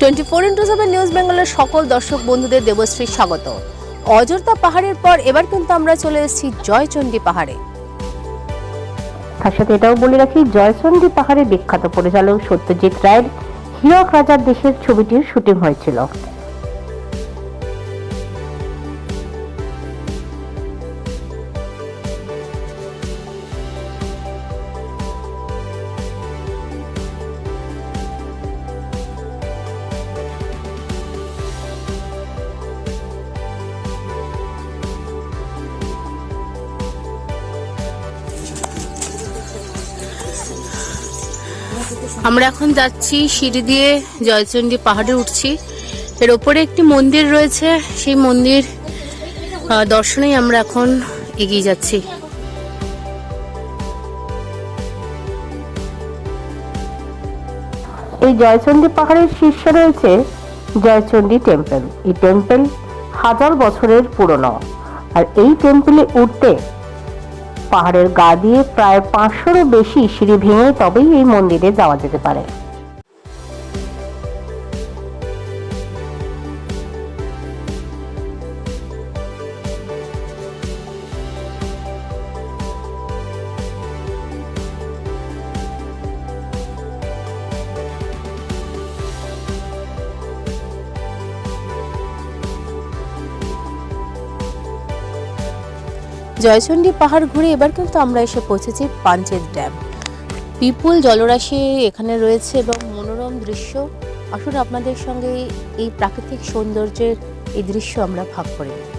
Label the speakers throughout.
Speaker 1: Twenty four into seven news বেঙ্গলের সকল দর্শক বন্ধুদের দেবশ্রী স্বাগত। অযোধ্যা পাহাড়ের পর এবার কিন্তু আমরা চলে এসেছি জয়চণ্ডী পাহাড়ে।
Speaker 2: তার সাথে এটাও বলে রাখি, জয়চন্ডী পাহাড়ে বিখ্যাত পরিচালক সত্যজিৎ রায়ের হীরক রাজার দেশের ছবিটির শুটিং হয়েছিল।
Speaker 1: আমরা এখন যাচ্ছি সিঁড়ি দিয়ে জয়চণ্ডী পাহাড়ে উঠছি। এর ওপরে একটি মন্দির রয়েছে। সেই মন্দির দর্শনেই আমরা এখন এগিয়ে যাচ্ছি।
Speaker 2: এই জয়চন্ডী পাহাড়ের শীর্ষে রয়েছে জয়চন্ডী টেম্পল। এই টেম্পল হাজার বছরের পুরনো। আর এই টেম্পলে উঠতে পাহাড়ের গা দিয়ে প্রায় পাঁচশোরও বেশি সিঁড়ি ভেঙে তবেই এই মন্দিরে যাওয়া যেতে পারে।
Speaker 1: জয়চণ্ডী পাহাড় ঘুরে এবার কিন্তু আমরা এসে পৌঁছেছি পাঞ্চেত ড্যাম বিপুল জলরাশি এখানে রয়েছে এবং মনোরম দৃশ্য আসুন আপনাদের সঙ্গে এই প্রাকৃতিক সৌন্দর্যের এই দৃশ্য আমরা ভাগ করে নিই।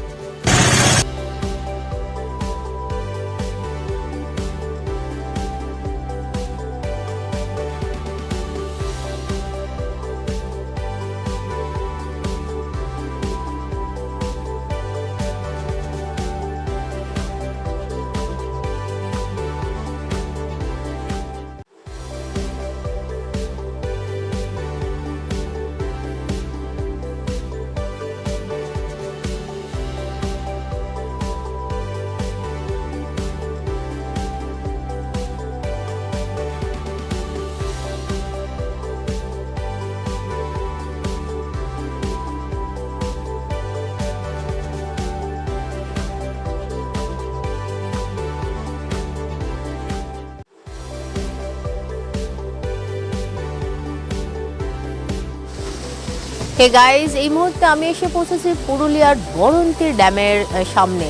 Speaker 1: হে গাইজ এই মুহূর্তে আমি এসে পৌঁছেছি পুরুলিয়ার বরন্তির ড্যামের সামনে।